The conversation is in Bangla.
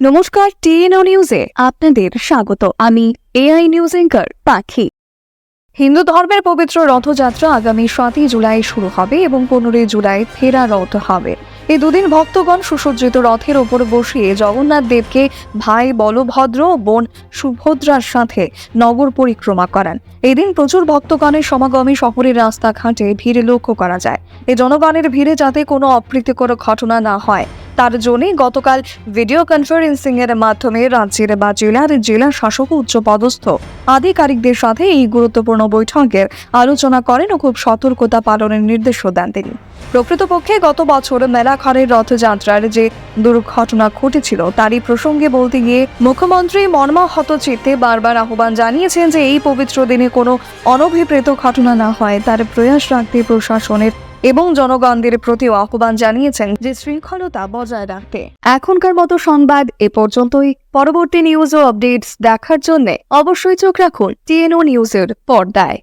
নমস্কার টিএনও নিউজে আপনাদের স্বাগত। আমি এআই নিউজ এঙ্কার পাখি। হিন্দু ধর্মের পবিত্র রথযাত্রা আগামী সাতই জুলাই শুরু হবে এবং পনেরোই জুলাই ফেরা রথ হবে। এই দুদিন ভক্তগণ সুসজ্জিত রথের ওপর বসিয়ে জগন্নাথ দেবকে ভাই বলভদ্র বোন সুভদ্রার সাথে নগর পরিক্রমা করান। এদিন প্রচুর ভক্তগণের সমাগমে শহরের রাস্তাঘাটে ভিড় লক্ষ্য করা যায়। এই জনগণের ভিড়ে যাতে কোনো অপ্রীতিকর ঘটনা না হয় তার জন্যই গতকাল ভিডিও কনফারেন্সিং এর মাধ্যমে রাজ্যের বা জেলার জেলা শাসক উচ্চ পদস্থ আধিকারিকদের সাথে এই গুরুত্বপূর্ণ বৈঠকের আলোচনা করেন ও খুব সতর্কতা পালনের নির্দেশও দেন তিনি। প্রকৃতপক্ষে গত বছর মেলাঘরের রথযাত্রার যে দুর্ঘটনা ঘটেছিল তারই প্রসঙ্গে বলতে গিয়ে মুখ্যমন্ত্রী মর্মাহত চিত্তে বারবার আহ্বান জানিয়েছেন যে এই পবিত্র দিনে কোনো অনভিপ্রেত ঘটনা না হয়, তার প্রয়াস রাখতে প্রশাসনের এবং জনগণদের প্রতিও আহ্বান জানিয়েছেন যে শৃঙ্খলতা বজায় রাখতে। এখনকার মতো সংবাদ এ পর্যন্তই। পরবর্তী নিউজ ও আপডেটস দেখার জন্য অবশ্যই চোখ রাখুন টিএনও নিউজের পর্দায়।